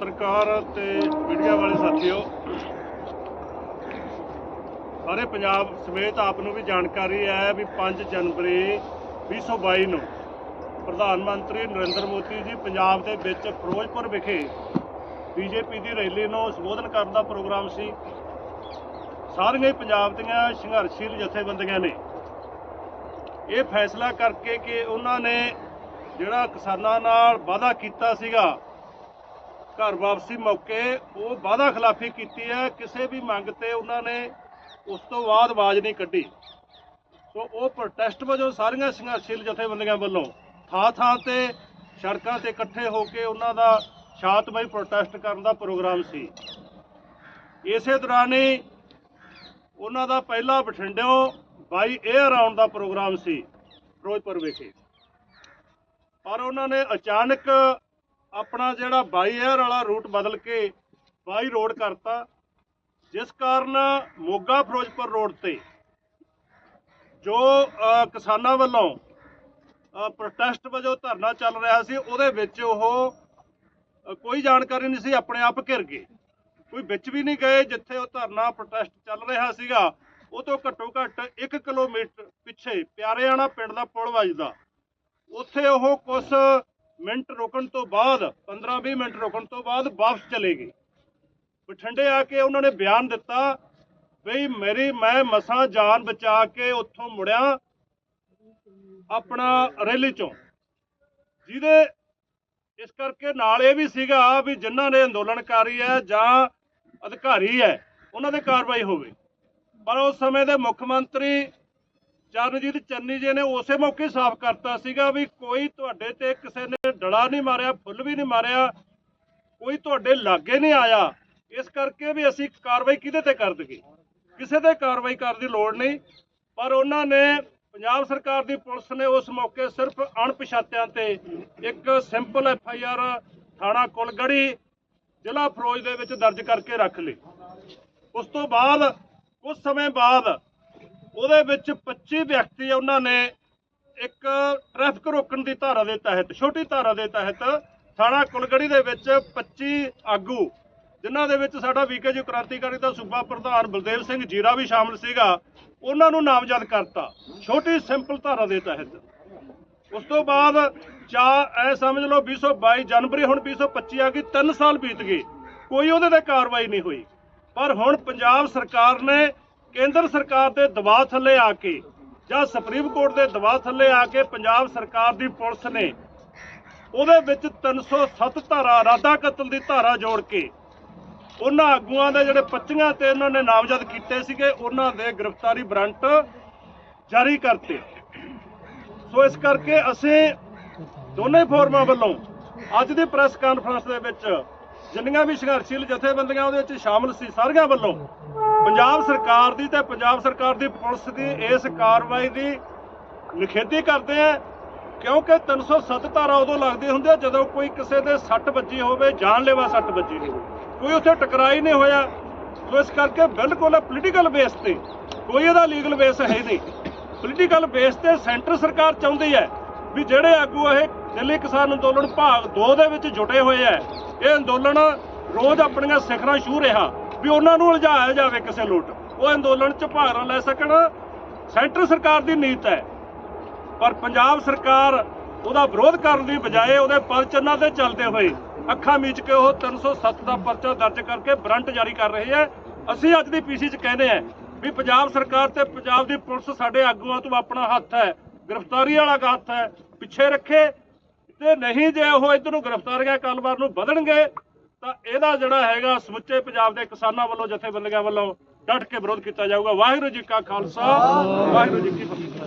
ਪੱਤਰਕਾਰ ਤੇ ਮੀਡੀਆ ਵਾਲੇ ਸਾਥੀਓ, ਸਾਰੇ ਪੰਜਾਬ ਸਮੇਤ ਆਪ ਨੂੰ ਵੀ ਜਾਣਕਾਰੀ ਹੈ ਵੀ 5 ਜਨਵਰੀ 2022 ਨੂੰ ਪ੍ਰਧਾਨ ਮੰਤਰੀ ਨਰਿੰਦਰ ਮੋਦੀ ਜੀ ਪੰਜਾਬ ਦੇ ਵਿੱਚ ਫਿਰੋਜ਼ਪੁਰ ਵਿਖੇ ਬੀਜੇਪੀ ਦੀ ਰੈਲੀ ਨੂੰ ਸੰਬੋਧਨ ਕਰਨ ਦਾ ਪ੍ਰੋਗਰਾਮ ਸੀ। ਸਾਰੀਆਂ ਹੀ ਪੰਜਾਬ ਦੀਆਂ ਸੰਘਰਸ਼ੀਲ ਜਥੇਬੰਦੀਆਂ ਨੇ। ਇਹ ਫੈਸਲਾ ਕਰਕੇ ਕਿ ਉਹਨਾਂ ਨੇ ਜਿਹੜਾ ਕਿਸਾਨਾਂ ਨਾਲ ਵਾਅਦਾ ਕੀਤਾ ਸੀਗਾ ਘਰ ਵਾਪਸੀ ਮੌਕੇ ਉਹ ਵਾਅਦਾ ਖਿਲਾਫੀ ਕੀਤੀ ਹੈ। ਕਿਸੇ ਵੀ ਮੰਗ ਤੇ ਉਹਨਾਂ ਨੇ ਉਸ ਤੋਂ ਬਾਅਦ ਆਵਾਜ਼ ਨਹੀਂ ਕੱਢੀ। ਸੋ ਉਹ ਪ੍ਰੋਟੈਸਟ ਵਜੋਂ ਸਾਰੀਆਂ ਸੰਘਰਸ਼ੀਲ ਜਥੇਬੰਦੀਆਂ ਵੱਲੋਂ ਥਾਂ ਥਾਂ ਤੇ ਸੜਕਾਂ ਤੇ ਇਕੱਠੇ ਹੋ ਕੇ ਉਹਨਾਂ ਦਾ ਸ਼ਾਂਤਮਈ ਪ੍ਰੋਟੈਸਟ ਕਰਨ ਦਾ ਪ੍ਰੋਗਰਾਮ ਸੀ। ਇਸੇ ਦੌਰਾਨ ਹੀ ਉਹਨਾਂ ਦਾ ਪਹਿਲਾ ਬਠਿੰਡਿਓਂ ਬਾਈ 에ਅਰ ਆਉਣ ਦਾ ਪ੍ਰੋਗਰਾਮ ਸੀ, ਫਿਰੋਜ਼ਪੁਰ ਵਿਖੇ। ਪਰ ਉਹਨਾਂ ਨੇ ਅਚਾਨਕ ਆਪਣਾ ਜਿਹੜਾ ਬਾਈ 에ਅਰ ਵਾਲਾ ਰੂਟ ਬਦਲ ਕੇ ਬਾਈ ਰੋਡ ਕਰਤਾ, ਜਿਸ ਕਾਰਨ ਮੋਗਾ ਫਿਰੋਜ਼ਪੁਰ ਰੋਡ ਤੇ ਜੋ ਕਿਸਾਨਾਂ ਵੱਲੋਂ ਪ੍ਰੋਟੈਸਟ ਵਜੋਂ ਧਰਨਾ ਚੱਲ ਰਿਹਾ ਸੀ, ਉਹਦੇ ਵਿੱਚ ਉਹ ਕੋਈ ਜਾਣਕਾਰੀ ਨਹੀਂ ਸੀ, ਆਪਣੇ ਆਪ ਘਿਰ ਗਏ। ਕੋਈ ਵਿੱਚ ਵੀ ਨਹੀਂ ਗਏ, ਜਿੱਥੇ ਉਹ ਧਰਨਾ ਪ੍ਰੋਟੈਸਟ ਚੱਲ ਰਿਹਾ ਸੀਗਾ ਉਹ ਤੋਂ ਘੱਟੋ ਘੱਟ 1 ਕਿਲੋਮੀਟਰ ਪਿੱਛੇ ਪਿਆਰੇਆਣਾ ਪਿੰਡ ਦਾ ਪੁਲ ਵੱਜਦਾ। ਉੱਥੇ ਉਹ ਕੁਝ ਮਿੰਟ ਰੁਕਣ ਤੋਂ ਬਾਅਦ 15-20 ਮਿੰਟ ਰੁਕਣ ਤੋਂ ਬਾਅਦ ਵਾਪਸ ਚਲੇ ਗਏ। ਬਠਿੰਡੇ ਆ ਕੇ ਉਹਨਾਂ ਨੇ ਬਿਆਨ ਦਿੱਤਾ ਬਈ ਮੇਰੀ, ਮੈਂ ਮਸਾਂ ਜਾਨ ਬਚਾ ਕੇ ਉੱਥੋਂ ਮੁੜਿਆ ਆਪਣਾ ਰੈਲੀ ਚੋਂ। ਜਿਹਦੇ ਇਸ ਕਰਕੇ ਨਾਲ ਇਹ ਵੀ ਸੀਗਾ ਵੀ ਜਿਨ੍ਹਾਂ ਨੇ ਅੰਦੋਲਨਕਾਰੀ ਹੈ ਜਾਂ ਅਧਿਕਾਰੀ ਹੈ, ਉਹਨਾਂ ਦੇ ਕਾਰਵਾਈ ਹੋਵੇ। ਪਰ ਉਸ ਸਮੇਂ ਦੇ ਮੁੱਖ ਮੰਤਰੀ ਚਰਨਜੀਤ ਚੰਨੀ ਜੀ ਨੇ ਉਸੇ ਮੌਕੇ ਸਾਫ਼ ਕਰਤਾ ਸੀਗਾ ਵੀ ਕੋਈ ਤੁਹਾਡੇ ਤੇ ਕਿਸੇ ਨੇ ਡਲਾ ਨਹੀਂ ਮਾਰਿਆ, ਫੁੱਲ ਵੀ ਨਹੀਂ ਮਾਰਿਆ, ਕੋਈ ਤੁਹਾਡੇ ਲਾਗੇ ਨਹੀਂ ਆਇਆ। ਇਸ ਕਰਕੇ ਵੀ ਅਸੀਂ ਕਾਰਵਾਈ ਕਿਹਦੇ ਤੇ ਕਰ ਦਈਏ? ਕਿਸੇ ਤੇ ਕਾਰਵਾਈ ਕਰਨ ਦੀ ਲੋੜ ਨਹੀਂ। ਪਰ ਉਹਨਾਂ ਨੇ, ਪੰਜਾਬ ਸਰਕਾਰ ਦੀ ਪੁਲਿਸ ਨੇ ਉਸ ਮੌਕੇ ਸਿਰਫ ਅਣਪਛਾਤਿਆਂ ਤੇ ਇੱਕ ਸਿੰਪਲ ਐਫ ਆਈ ਆਰ ਥਾਣਾ ਕੁਲਗੜੀ, ਜ਼ਿਲ੍ਹਾ ਫਿਰੋਜ਼ ਦੇ ਵਿੱਚ ਦਰਜ ਕਰਕੇ ਰੱਖ ਲਈ। ਉਸ ਤੋਂ ਬਾਅਦ ਕੁਝ ਸਮੇਂ ਬਾਅਦ ਉਹਦੇ ਵਿੱਚ 25 ਵਿਅਕਤੀ ਉਹਨਾਂ ਨੇ ਇੱਕ ਟ੍ਰੈਫਿਕ ਰੋਕਣ ਦੀ ਧਾਰਾ ਦੇ ਤਹਿਤ, ਛੋਟੀ ਧਾਰਾ ਦੇ ਤਹਿਤ ਥਾਣਾ ਕੁਲਗੜੀ ਦੇ ਵਿੱਚ 25 ਆਗੂ, ਜਿਨ੍ਹਾਂ ਦੇ ਵਿੱਚ ਸਾਡਾ ਵੀਕੇਜੀ ਕ੍ਰਾਂਤੀਕਾਰੀ ਦਾ ਸੂਬਾ ਪ੍ਰਧਾਨ ਬਲਦੇਵ ਸਿੰਘ ਜੀਰਾ ਵੀ ਸ਼ਾਮਲ ਸੀਗਾ, ਉਹਨਾਂ ਨੂੰ ਨਾਮਜ਼ਦ ਕਰਤਾ, ਛੋਟੀ ਸਿੰਪਲ ਧਾਰਾ ਦੇ ਤਹਿਤ। ਉਸ ਤੋਂ ਬਾਅਦ ਚਾ ਐ ਸਮਝ ਲਓ 2022 ਜਨਵਰੀ, ਹੁਣ 2025 ਆ ਗਈ 3 ਸਾਲ ਬੀਤ ਗਏ, ਕੋਈ ਉਹਦੇ ਤੇ ਕਾਰਵਾਈ ਨਹੀਂ ਹੋਈ। ਪਰ ਹੁਣ ਪੰਜਾਬ ਸਰਕਾਰ ਨੇ ਕੇਂਦਰ ਸਰਕਾਰ ਦੇ ਦਬਾਅ ਥੱਲੇ ਆ ਕੇ ਜਾਂ ਸੁਪਰੀਮ ਕੋਰਟ ਦੇ ਦਬਾਅ ਥੱਲੇ ਆ ਕੇ ਪੰਜਾਬ ਸਰਕਾਰ ਦੀ ਪੁਲਿਸ ਨੇ ਉਹਦੇ ਵਿੱਚ 307 ਧਾਰਾ ਰਾਦਾ ਕਤਲ ਦੀ ਧਾਰਾ ਜੋੜ ਕੇ ਉਹਨਾਂ ਆਗੂਆਂ ਦੇ ਜਿਹੜੇ 25 ਤੇ ਉਹਨਾਂ ਨੇ ਨਾਮਜ਼ਦ ਕੀਤੇ ਸੀਗੇ, ਉਹਨਾਂ ਦੇ ਗ੍ਰਿਫਤਾਰੀ ਵਾਰੰਟ ਜਾਰੀ ਕਰਤੇ। ਸੋ ਇਸ ਕਰਕੇ ਅਸੀਂ ਦੋਨੇ ਫੋਰਮਾਂ ਵੱਲੋਂ ਅੱਜ ਦੀ ਪ੍ਰੈਸ ਕਾਨਫਰੰਸ ਦੇ ਵਿੱਚ ਜਿੰਨੀਆਂ ਵੀ ਸੰਘਰਸ਼ੀਲ ਜਥੇਬੰਦੀਆਂ ਉਹਦੇ ਵਿੱਚ ਸ਼ਾਮਲ ਸੀ, ਸਾਰੀਆਂ ਵੱਲੋਂ ਪੰਜਾਬ ਸਰਕਾਰ ਦੀ ਤੇ ਪੰਜਾਬ ਸਰਕਾਰ ਦੀ ਪੁਲਿਸ ਦੀ ਇਸ ਕਾਰਵਾਈ ਦੀ ਨਿਖੇਧੀ ਕਰਦੇ ਆ, ਕਿਉਂਕਿ 307 ਧਾਰਾ ਉਦੋਂ ਲੱਗਦੀ ਹੁੰਦੀ ਹੈ ਜਦੋਂ ਕੋਈ ਕਿਸੇ ਦੇ ਸੱਟ ਵੱਜੀ ਹੋਵੇ, ਜਾਨਲੇਵਾ ਸੱਟ ਵੱਜੀ ਹੋਵੇ। ਕੋਈ ਉੱਥੇ ਟਕਰਾਈ ਨਹੀਂ ਹੋਇਆ। ਸੋ ਇਸ ਕਰਕੇ ਬਿਲਕੁਲ ਪੋਲੀਟੀਕਲ ਬੇਸ ਤੇ ਕੋਈ ਇਹਦਾ ਲੀਗਲ ਬੇਸ ਹੈ ਨਹੀਂ। ਪੋਲੀਟੀਕਲ ਬੇਸ ਤੇ ਸੈਂਟਰ ਸਰਕਾਰ ਚਾਹੁੰਦੀ ਹੈ ਵੀ ਜਿਹੜੇ ਆਗੂ ਇਹ ਦਿੱਲੀ ਕਿਸਾਨ ਅੰਦੋਲਨ ਭਾਗ 2 ਦੇ ਵਿੱਚ ਜੁਟੇ ਹੋਏ ਹੈ ਇਹ ਅੰਦੋਲਨ ਰੋਜ਼ ਆਪਣੀਆਂ ਸਿਖਰਾਂ ਛੂ ਰਿਹਾ। ਵੀ ਉਹਨਾਂ ਨੂੰ ਉਲਝਾਇਆ ਜਾਵੇ ਕਿਸੇ ਲੁੱਟ। ਉਹ ਅੰਦੋਲਨ 'ਚ ਭਾਗ ਲੈ ਸਕਣ। ਸੈਂਟਰ ਸਰਕਾਰ ਦੀ ਨੀਤ ਹੈ। ਪਰ ਪੰਜਾਬ ਸਰਕਾਰ ਉਹਦਾ ਵਿਰੋਧ ਕਰਨ ਦੀ ਬਜਾਏ ਉਹਦੇ ਪਰਚਨਾਂ ਤੇ ਚੱਲਦੇ ਹੋਏ ਅੱਖਾਂ ਮੀਚ ਕੇ ਉਹ 307 ਦਾ ਪਰਚਾ ਦਰਜ ਕਰਕੇ ਵਾਰੰਟ ਜਾਰੀ ਕਰ ਰਹੇ ਹੈ। ਅਸੀਂ ਅੱਜ ਦੀ ਪੀਸੀ 'ਚ ਕਹਿੰਦੇ ਆ ਵੀ ਪੰਜਾਬ ਸਰਕਾਰ ਤੇ ਪੰਜਾਬ ਦੀ ਪੁਲਿਸ ਸਾਡੇ ਆਗੂਆਂ ਤੋਂ ਆਪਣਾ ਹੱਥ ਹੈ। ਗ੍ਰਿਫਤਾਰੀ ਵਾਲਾ ਹੱਥ ਹੈ। ਪਿੱਛੇ ਰੱਖੇ ਤੇ ਨਹੀਂ ਜੇ ਉਹ ਇਧਰ ਨੂੰ ਗ੍ਰਿਫਤਾਰੀਆਂ ਕਾਰੋਬਾਰ ਨੂੰ ਵਧਣਗੇ ਤਾਂ ਇਹਦਾ ਜਿਹੜਾ ਹੈਗਾ ਸਮੁੱਚੇ ਪੰਜਾਬ ਦੇ ਕਿਸਾਨਾਂ ਵੱਲੋਂ, ਜਥੇਬੰਦੀਆਂ ਵੱਲੋਂ ਡਟ ਕੇ ਵਿਰੋਧ ਕੀਤਾ ਜਾਊਗਾ। ਵਾਹਿਗੁਰੂ ਜੀ ਕਾ ਖਾਲਸਾ, ਵਾਹਿਗੁਰੂ ਜੀ ਕੀ ਫਤਿਹ।